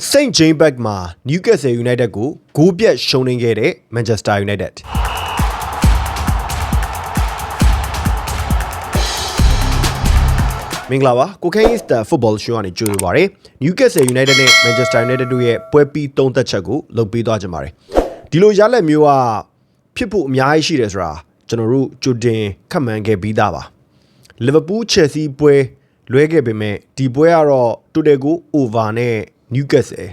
St. James Park မှာ Newcastle United ကိုဂိုးပြတ်ရှုံးနိမ့်ခဲ့တဲ့ Manchester United မင်္ဂလာပါကိုခိုင်းစတာ football show ကနေကြိုဆိုပါရစေ Newcastle United နဲ့ Manchester United တို့ရဲ့ပွဲပြီးသုံးသက်ချက်ကိုလုပ်ပေးသွားကြပါမယ်ဒီလိုရလက်မျိုးကဖြစ်ဖို့အများကြီးရှိတယ်ဆိုတာကျွန်တော်တို့ကြိုတင်ခန့်မှန်းခဲ့ပြီးသားပါ Liverpool Chelsea ပွဲလွဲခဲ့ပေမဲ့ဒီပွဲကတော့တူတယ်ကို over နဲ့ Newcastle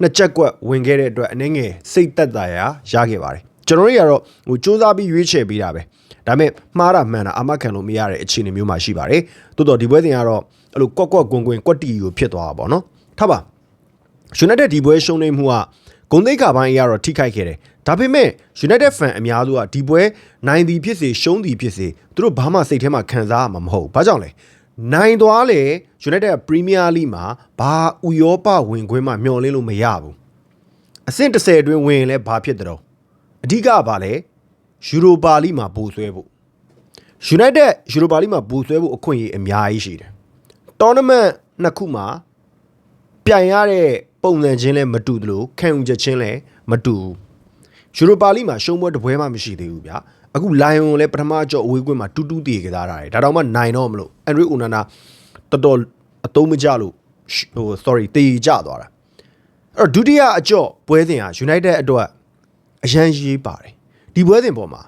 နှစ်ချက်ကွက်ဝင်ခဲ့တဲ့အတွက်အနည်းငယ်စိတ်သက်သာရာရခဲ့ပါတယ်ကျွန်တော်တို့ကတော့ဟိုစူးစမ်းပြီးရွေးချယ်ပေးတာပဲဒါပေမဲ့မှားတာမှန်တာအမခံလို့မရတဲ့အခြေအနေမျိုးမှရှိပါတယ်တိုးတော့ဒီပွဲစဉ်ကတော့အဲ့လိုကွက်ကွက်ကွင်ကွင်ကွက်တီကိုဖြစ်သွားတာပေါ့နော်ထားပါ United ဒီပွဲရှုံးနေမှုကဂုံသိက္ခာပိုင်းအရတော့ထိခိုက်ခဲ့တယ်ဒါပေမဲ့ United fan အများစုကဒီပွဲနိုင်သည်ဖြစ်စေရှုံးသည်ဖြစ်စေသူတို့ဘာမှစိတ်ထဲမှာခံစားရမှာမဟုတ်ဘူးဘာကြောင့်လဲ နိုင်သွားလေ United Premier League မှာဘာဥရောပဝင်ခွင့်မှမျှော်လင့်လို့မရဘူးအဆင့်30အတွင်းဝင်ရင်လည်းဘာဖြစ်တဲ့တော့အဓိကကဘာလဲယူရိုပါလိမှာပို့ဆွဲဖို့ United ယူရိုပါလိမှာပို့ဆွဲဖို့အခွင့်အရေးအများကြီးရှိတယ်တော်နမန့်နှစ်ခုမှာပြိုင်ရတဲ့ပုံစံချင်းလည်းမတူသလိုခံယူချက်ချင်းလည်းမတူဘူး ယူရိုပါလိမှာရှုံးပွဲတစ်ပွဲမှမရှိသေးဘူးဗျာအခုလိုင်ယွန်လည်းပထမအကြော့အဝေးကွင်းမှာတူးတူးတည်ကြတာတယ်ဒါတောင်မှနိုင်တော့မလို့အန်ဒရီအိုနာနာတော်တော်အသုံးမကျလို့ဟို sorry တည်ကြသွားတာအဲ့တော့ဒုတိယအကြော့ပွဲစဉ်ဟာ United အတွက်အရန်ရေးပါတယ်ဒီပွဲစဉ်ပေါ်မှာ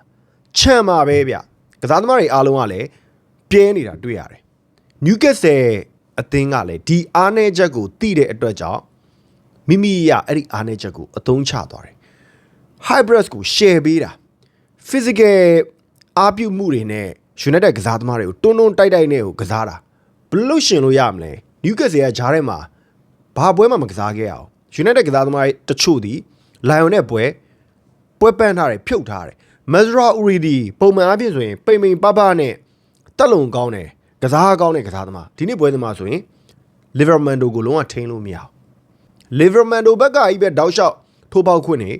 ချမ်းပါပဲဗျကစားသမားတွေအားလုံးကလည်းပြဲနေတာတွေ့ရတယ် Newcastle အသင်းကလည်းဒီအားနည်းချက်ကိုသိတဲ့အတွက်ကြောင့်မိမိရအဲ့ဒီအားနည်းချက်ကိုအသုံးချသွားတယ် hybrid ကို share ပေးတာ physical အားပြုမှုတွေနဲ့ United ကစားသမားတွေကိုတွန်းတွန်းတိုက်တိုက်နဲ့ကိုကစားတာဘယ်လို့ရှင်လို့ရမလဲ Newcastle ကဂျားထဲမှာဘာပွဲမှမကစားခဲ့ရအောင် United ကစားသမားတွေတချို့ဒီ Lion နဲ့ပွဲပွဲပန်းထားတယ်ဖြုတ်ထားတယ် Mazra Uridi ပုံမှန်အားဖြင့်ဆိုရင်ပိန်ပိန်ပပနဲ့တက်လုံကောင်းတယ်ကစားကောင်းတဲ့ကစားသမားဒီနေ့ပွဲသမားဆိုရင် Liverpool တို့ကိုလုံးဝထိန်းလို့မရဘူး Liverpool တို့ဘက်ကကြီးပဲတောက်လျှောက်ထိုးပေါက်ခွင့်နေ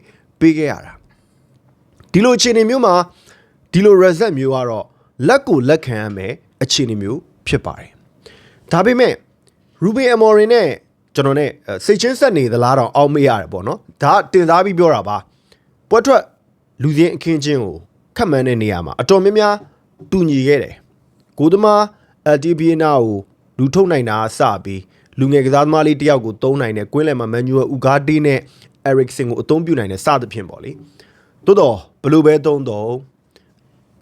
ပေးခဲ့ရတာဒီလိုအခြေအနေမျိုးမှာဒီလို result မျိုးကတော့လက်ကိုလက်ခံရမယ်အခြေအနေမျိုးဖြစ်ပါတယ်ဒါပေမဲ့ Ruben Amorim နဲ့ကျွန်တော်နဲ့အဲစိတ်ချင်းဆက်နေသလားတော့အောက်မေ့ရတယ်ပေါ့နော်ဒါကတင်စားပြီးပြောတာပါပွဲထွက်လူစင်းအခင်းချင်းကိုခတ်မှန်းတဲ့နေရာမှာအတော်များများတူညီခဲ့တယ်ကိုသမားအယ်တီဘီနာကိုလူထုတ်နိုင်တာစပြီးလူငယ်ကစားသမားလေးတယောက်ကိုသုံးနိုင်တယ်ကွင်းလယ်မှာမန်နျူအူဂါတေးနဲ့ အဲရစ်ဆင်ကိုအသုံးပြုနိုင်တယ်စသဖြင့်ပေါ့လေတိုးတော့ဘယ်လိုပဲသုံးတော့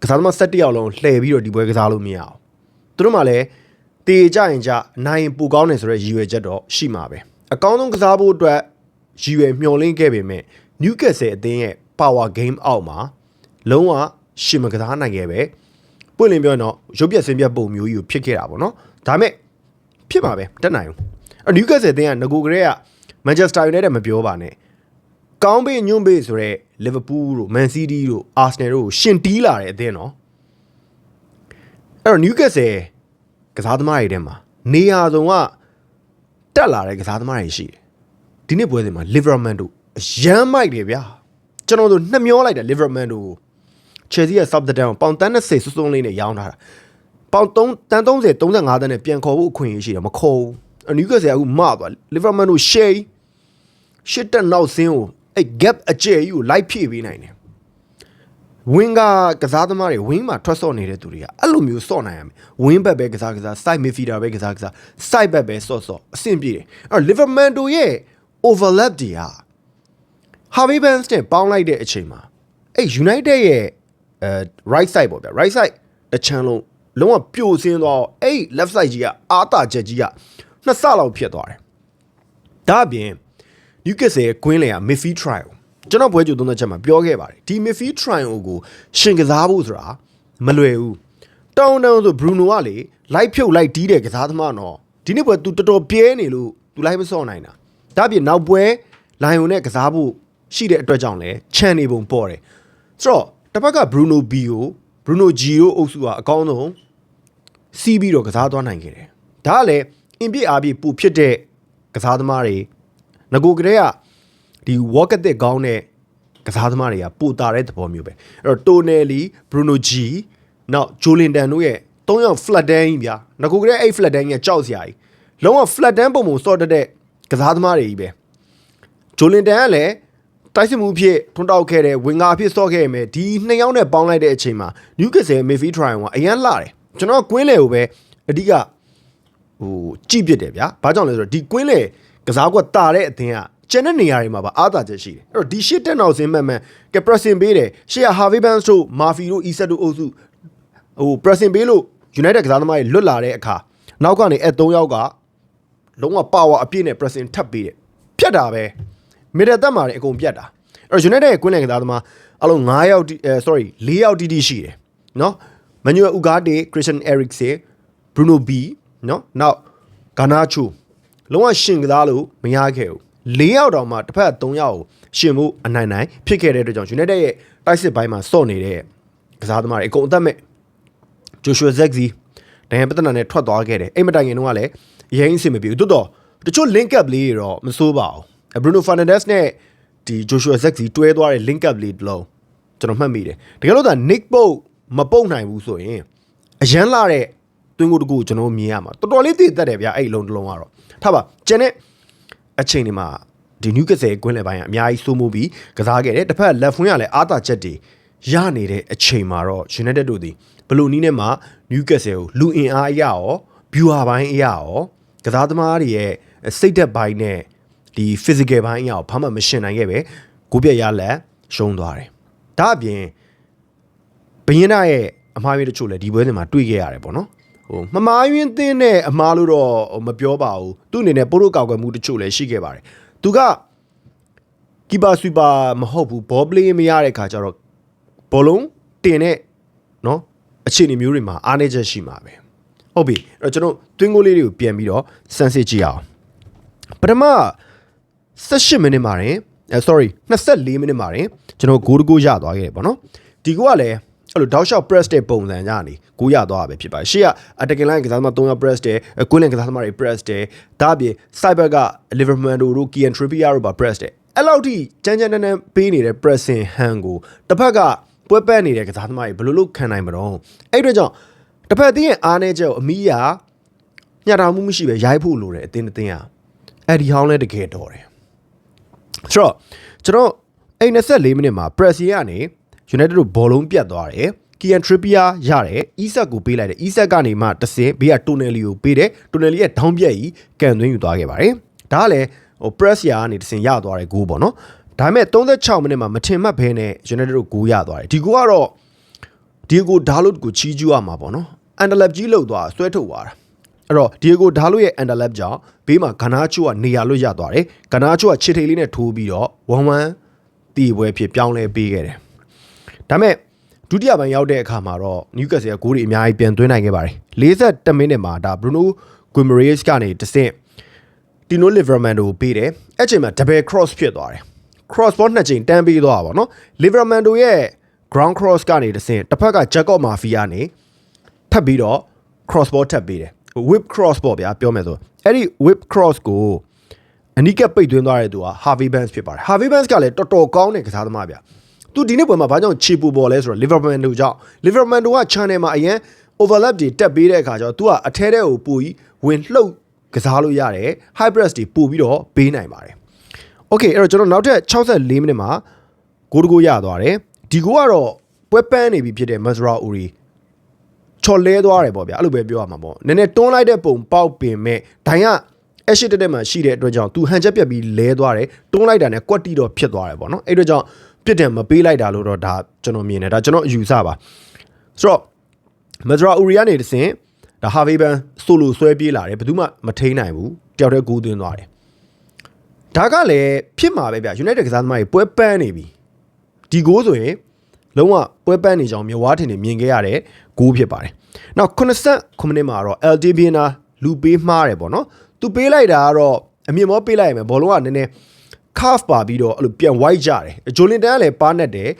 ကစားသမား၁၁ယောက်လုံးလှည့်ပြီးတော့ဒီပွဲကစားလို့မရအောင်သူတို့မှလည်းတေကြရင်ကြနိုင်ရင်ပူကောင်းတယ်ဆိုတော့ရည်ရွယ်ချက်တော့ရှိမှာပဲအကောင်းဆုံးကစားဖို့အတွက်ရည်ရွယ်မျှော်လင့်ခဲ့ပေမဲ့ Newcastle အသင်းရဲ့ power game အောက်မှာလုံးဝရှင်မကစားနိုင်ခဲ့ပဲပွင့်လင်းပြောရင်တော့ရုပ်ပြက်စင်းပြက်ပုံမျိုးကြီးကိုဖြစ်ခဲ့တာပေါ့နော်ဒါပေမဲ့ဖြစ်မှာပဲတက်နိုင်ဘူးအနယူးကက်ဆယ်အသင်းကငကိုကလေးကမန်ချက်စတာယူနိုက်တက်မပြောပါနဲ့ ကောင်းပေးညွန့်ပေးဆိုတော့လီဗာပူးတို့မန်စီးတီးတို့အာဆနယ်တို့ကိုရှင်တီးလာတဲ့အသင်းနော်အဲ့တော့နယူးကက်ဆယ်ကစားသမားတွေထဲမှာနေရာဆုံးကတက်လာတဲ့ကစားသမားတွေရှိတယ်ဒီနေ့ပွဲစဉ်မှာလီဗာမန်တို့အရန်မိုက်တယ်ဗျာကျွန်တော်တို့နှမျောလိုက်တယ်လီဗာမန်တို့ကို Chelsea ရဲ့ Southampton ကိုပေါင်တန်းနဲ့စိတ်စွန်းလေးနဲ့ရောင်းထားတာပေါင်3တန်း30 35တန်းနဲ့ပြန်ခေါ်ဖို့အခွင့်အရေးရှိတယ်မခေါ်ဘူးအနယူးကက်ဆယ်ကအခုမသွားလီဗာမန်တို့ share ရှစ်တက်နောက်ဆင်းကို အဲ့ gap အကျယ်ကြီးကိုလိုက်ဖြည့်ပေးနိုင်တယ်ဝင်းကကစားသမားတွေဝင်းမှာထွက်ဆော့နေတဲ့သူတွေကအဲ့လိုမျိုးဆော့နိုင်ရမယ်ဝင်းဘက်ပဲကစားကစား side midfielder ပဲကစားကစား side back ပဲဆော့ဆော့အဆင်ပြေတယ်အဲ့တော့ Liverpool တို့ရဲ့ overlap တွေဟာ Harvey Barnes နဲ့ပေါင်းလိုက်တဲ့အချိန်မှာအဲ့ United ရဲ့အဲ right side ပေါ့ဗျာ right side တစ်ချမ်းလုံးလုံးဝပြိုစင်းသွားတော့အဲ့ left side ကြီးကအာတာချက်ကြီးကနှစ်ဆလောက်ဖြစ်သွားတယ်ဒါအပြင် Newcastle ရဲ့ queen လေက midfield trial ကျွန်တော်ပွဲကြိုသုံးသက်ချက်မှာပြောခဲ့ပါတယ်ဒီ midfield trial ကိုရှင်ကစားဖို့ဆိုတာမလွယ်ဘူးတောင်းတောင်းဆို Bruno ကလေလိုက်ဖြုတ်လိုက်တီးတဲ့ကစားသမားတော့ဒီနေ့ပွဲ तू တော်တော်ပြဲနေလို့ तू လိုက်မစော့နိုင်တာဒါအပြင်နောက်ပွဲလိုင်ယွန်နဲ့ကစားဖို့ရှိတဲ့အတွက်ကြောင့်လဲချန်နေပုံပေါ်တယ်ဆိုတော့တစ်ဖက်က Bruno B ကို Bruno G ကိုအုပ်စုကအကောင်းဆုံးစီးပြီးတော့ကစားသွားနိုင်ခဲ့တယ်ဒါကလည်းအင်ပြစ်အားပြစ်ပူဖြစ်တဲ့ကစားသမားတွေ ငကိုကလေးကဒီ walk တဲ့ကောင်းတဲ့ကစားသမားတွေကပိုတာတဲ့သဘောမျိုးပဲအဲ့တော့တိုနယ်လီဘရူနိုဂျီနောက်ဂျိုလင်တန်တို့ရဲ့၃ယောက် flat dan ကြီးဗျာငကိုကလေးအဲ့ flat dan ကြီးကကြောက်စရာကြီးလုံးဝ flat dan ပုံပုံစော့တတ်တဲ့ကစားသမားတွေကြီးပဲဂျိုလင်တန်ကလည်းတိုက်စစ်မှုဖြစ်ထွန်းတောက်ခဲ့တဲ့ဝင်ငါအဖြစ်စော့ခဲ့ရမယ်ဒီနှစ်ယောက်နဲ့ပေါင်းလိုက်တဲ့အချိန်မှာနျူကက်ဆယ်မီဖီထရိုင်ကအရန်လာတယ်ကျွန်တော်ကွင်းလေကိုပဲအဓိကဟိုကြည့်ပြစ်တယ်ဗျာဘာကြောင့်လဲဆိုတော့ဒီကွင်းလေ ကစားကွက်တာတဲ့အသင်းကကျန်တဲ့နေရာတွေမှာပါအားသာချက်ရှိတယ်အဲ့တော့ဒီရှစ်တက်နောက်စင်းမှန်မှန်ကပရက်စင်ပေးတယ်ရှေ့ကဟာဗီဘန်စ်တို့မာဖီတို့အီဆက်တို့အုပ်စုဟိုပရက်စင်ပေးလို့ United ကစားသမားတွေလွတ်လာတဲ့အခါနောက်ကနေအဲ၃ယောက်ကလုံးဝပါဝါအပြည့်နဲ့ pressing ထပ်ပေးတယ်ဖြတ်တာပဲမီဒယ်တက်မှာတွေအကုန်ပြတ်တာအဲ့တော့ United ရဲ့ကွင်းလင်ကစားသမားအလုံး9ယောက်တိအဲ sorry 4ယောက်တိတိရှိတယ်နော် Manuel Ugarte Christian Eriksen Bruno B နော်နောက် Garnacho လုံးဝရှင်ကစားလို့မရခဲ့ဘူး၄ယောက်တောင်မှတစ်ဖက်၃ယောက်ကိုရှင်မှုအနိုင်နိုင်ဖြစ်ခဲ့တဲ့အတွက်ကြောင့် United ရဲ့တိုက်စစ်ပိုင်းမှာစော့နေတဲ့ကစားသမားတွေအကုန်အသက်မဲ့ဂျိုရှူဇက်ဇီဒန်ယန်ပတနာနဲ့ထွက်သွားခဲ့တယ်အဲ့မတိုင်ခင်တုန်းကလည်းအရင်အဆင်မပြေဘူးတိုးတော့တချို့ link up လေးတွေတော့မစိုးပါဘူးဘရူနိုဖာနန်ဒက်စ်နဲ့ဒီဂျိုရှူဇက်ဇီတွဲသွားတဲ့ link up လေးတစ်လုံးကျွန်တော်မှတ်မိတယ်တကယ်လို့ဒါ nick ပုတ်မပုတ်နိုင်ဘူးဆိုရင်အရန်လာတဲ့ တွင်းကိုတကူကျွန်တော်မြင်ရမှာတော်တော်လေးတည်တတ်တယ်ဗျအဲ့အလုံးတစ်လုံးကတော့ထားပါကျန်တဲ့အချိန်ဒီမှာဒီနျူကက်ဆယ်ကွင်းလယ်ပိုင်းကအများကြီးစိုးမိုးပြီးကစားခဲ့တယ်တစ်ဖက်လက်ဖွင့်ရလဲအာသာချက်တွေရနေတဲ့အချိန်မှာတော့ United တို့ဒီဘလူနီးနဲ့မှနျူကက်ဆယ်ကိုလူအင်အားအရရောဘျူဟာပိုင်းအရရောကစားသမားတွေရဲ့စိတ်သက်ပိုင်းနဲ့ဒီ physical ပိုင်းအရရောဘာမှမရှင်နိုင်ခဲ့ပဲကိုပြက်ရလက်ရှုံးသွားတယ်ဒါအပြင်ဘရင်နာရဲ့အမှားယွင်းတချို့လည်းဒီပွဲစဉ်မှာတွေ့ခဲ့ရတယ်ပေါ့နော် ဟိုမမားယွင်းသင်းနဲ့အမားလို့တော့မပြောပါဘူးသူ့အနေနဲ့ပို့လို့ကောက်ကွယ်မှုတချို့လည်းရှိခဲ့ပါတယ်သူကကီပါဆွီပါမဟုတ်ဘူးဘောပလေးမရတဲ့ခါကျတော့ဘောလုံးတင်တဲ့နော်အခြေအနေမျိုးတွေမှာအားနည်းချက်ရှိမှာပဲဟုတ်ပြီအဲ့တော့ကျွန်တော်တွင်းကိုလေးတွေကိုပြန်ပြီးတော့စမ်းစစ်ကြည့်အောင်ပထမ18မိနစ်မှာရင်အဲ sorry 24မိနစ်မှာရင်ကျွန်တော်ဂိုးတကိုးရသွားခဲ့တယ်ပေါ့နော်ဒီကိုကလည်း အဲ့လိုတောက်လျှောက် press တဲ့ပုံစံညနေကိုရသွားတာပဲဖြစ်ပါတယ်ရှေ့က attacking line ကစားသမား3ယောက် press တယ်ကွင်းလင်ကစားသမားတွေ press တယ်ဒါအပြင် cyber က liverpool တို့ Kian Trippier တို့ပါ press တယ်အဲ့လောက်ထိကြမ်းကြမ်းတမ်းတမ်းပေးနေတဲ့ pressing hand ကိုတစ်ဖက်ကပွဲပန်းနေတဲ့ကစားသမားတွေဘယ်လိုလုပ်ခံနိုင်မတော့အဲ့အတွက်ကြောင့်တစ်ဖက်အသင်းရဲ့အားနည်းချက်ကိုအမီးရညှတာမှုမရှိပဲရိုက်ဖို့လိုတယ်အသင်းအသင်းကအဲ့ဒီဟောင်းလဲတကယ်တော်တယ်ဆိုတော့ကျွန်တော်အဲ့24မိနစ်မှာ press ကနေ United တို့ဘောလုံးပြတ်သွားတယ်။ Kian Trippier ရတယ်။ Isak ကိုပေးလိုက်တယ်။ Isak ကနေမှတဆင်ဘေးက Tonelli ကိုပေးတယ်။ Tonelli ရဲ့ဒေါင်းပြက်ကြီးကန်သွင်းယူသွားခဲ့ပါတယ်။ဒါကလည်းဟို press ရာကနေတဆင်ရသွားတဲ့ဂိုးပေါ့နော်။ဒါပေမဲ့36မိနစ်မှာမထင်မှတ်ဘဲနဲ့ United တို့ဂိုးရသွားတယ်။ဒီဂိုးကတော့ဒီဂိုဒါလုတ်ကိုချီးကျူးရမှာပေါ့နော်။ Underlap ကြီးလောက်သွားဆွဲထုတ်သွားတာ။အဲ့တော့ဒီဂိုဒါလုရဲ့ Underlap ကြောင့်ဘေးမှာဂနာချိုကနေရာလွတ်ရသွားတယ်။ဂနာချိုကခြေထိပ်လေးနဲ့ထိုးပြီးတော့1-1တီပွဲဖြစ်ပြောင်းလဲပေးခဲ့တယ်။ ဒါပေမဲ့ဒုတိယပိုင်းရောက်တဲ့အခါမှာတော့နျူကက်ဆယ်ကဂိုးတွေအများကြီးပြန်သွင်းနိုင်ခဲ့ပါတယ်42မိနစ်မှာဒါဘရူနိုဂွင်မရေစ်ကနေတဆင့်တီနိုလီဗာမန်တို့ပေးတယ်အဲ့ချိန်မှာ double cross ဖြစ်သွားတယ် cross ball နှစ်ချိန်တန်းပေးသွားတာပေါ့နော်လီဗာမန်တို့ရဲ့ ground cross ကနေတဆင့်တစ်ဖက်က Jacob Mafia နေထပ်ပြီးတော့ cross ball ထပ်ပေးတယ် whip cross ပေါ့ဗျာပြောမယ်ဆိုအဲ့ဒီ whip cross ကိုအနီးကပ်ပိတ်သွင်းသွားတဲ့သူက Harvey Barnes ဖြစ်ပါတယ် Harvey Barnes ကလည်းတော်တော်ကောင်းတဲ့ကစားသမားဗျာ သူဒီနေ့ပွဲမှာဘာကြောင့်ခြေပူပေါ်လဲဆိုတော့ Liverpool တို့ကြောင့် Liverpool တို့က channel မှာအရင် overlap တွေတက်ပေးတဲ့အခါကျတော့ तू ကအထဲထဲကိုပို့ပြီးဝင်လှုပ်ကစားလို့ရတယ် high press တွေပို့ပြီးတော့ပေးနိုင်ပါတယ် Okay အဲ့တော့ကျွန်တော်နောက်ထပ်64မိနစ်မှာဂိုးတကိုးရသွားတယ်ဒီဂိုးကတော့ပွဲပန်းနေပြီဖြစ်တဲ့ Mazra Uri ချော်လဲသွားတယ်ပေါ့ဗျာအဲ့လိုပဲပြောရမှာပေါ့နည်းနည်းတွန်းလိုက်တဲ့ပုံပေါက်ပင်မဲ့ဒိုင်ကအရှိတက်တက်မှရှိတဲ့အတွက်ကြောင့်သူဟန်ချက်ပြက်ပြီးလဲသွားတယ်တွန်းလိုက်တာနဲ့ကွက်တီတော့ဖြစ်သွားတယ်ပေါ့နော်အဲ့အတွက်ကြောင့် ပြစ်တယ်မပေးလိုက်တာလို့တော့ဒါကျွန်တော်မြင်တယ်ဒါကျွန်တော်အယူဆပါဆိုတော့မဒရာအူရီယာနေတစင်ဒါဟာဗေးဘန်ဆိုလိုဆွဲပြေးလာတယ်ဘယ်သူမှမထိန်နိုင်ဘူးတယောက်တည်းဂိုးသွင်းသွားတယ်ဒါကလည်းဖြစ်မှာပဲဗျ United ကစားသမားတွေပွဲပန်းနေပြီဒီဂိုးဆိုရင်လုံးဝပွဲပန်းနေကြောင်မြဝါထင်နေမြင်ခဲ့ရတဲ့ဂိုးဖြစ်ပါတယ်နောက်89မိနစ်မှာတော့ Aldibina လူပေးမှားတယ်ပေါ့နော်သူပေးလိုက်တာကတော့အမြင်မောပေးလိုက်ရမယ်ဘောလုံးကနည်းနည်း curve ပါပြီးတော့အဲ့လိုပြန် white ကြတယ်ဂျိုလင်တန်ကလည်းပါနဲ့တယ်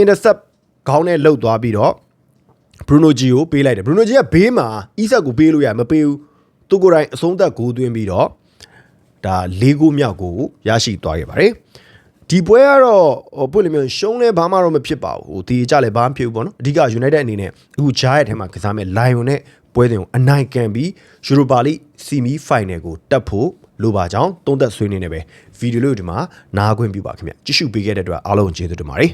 intercept ခေါင်းနဲ့လှုပ်သွားပြီးတော့ Bruno G ကိုပေးလိုက်တယ် Bruno G ကဘေးမှာ Isak ကိုပေးလို့ရမပေးဘူးသူကိုယ်တိုင်အဆုံးသက်ဂိုးသွင်းပြီးတော့ဒါ၄ဂိုးမြောက်ကိုရရှိသွားခဲ့ပါတယ်ဒီပွဲကတော့ဟိုပွင့်လင်းမျိုးရှုံးလဲဘာမှတော့မဖြစ်ပါဘူးဟိုဒီကြလည်းဘာမှဖြစ်ဘူးပေါ့နော်အဓိက United အနေနဲ့အခုဂျားရဲ့ထဲမှာကစားမဲ့ Lion နဲ့ပွဲစဉ်ကိုအနိုင်ကန်ပြီး Europa League Semi Final ကိုတက်ဖို့ လိုပါကြောင်းသုံးသက်ဆွေးနွေးနေပဲဗီဒီယိုလေးကိုဒီမှာနားခွင့်ပြုပါခင်ဗျကြည့်ရှုပေးခဲ့တဲ့အတွက်အားလုံးကျေးဇူးတင်ပါတယ်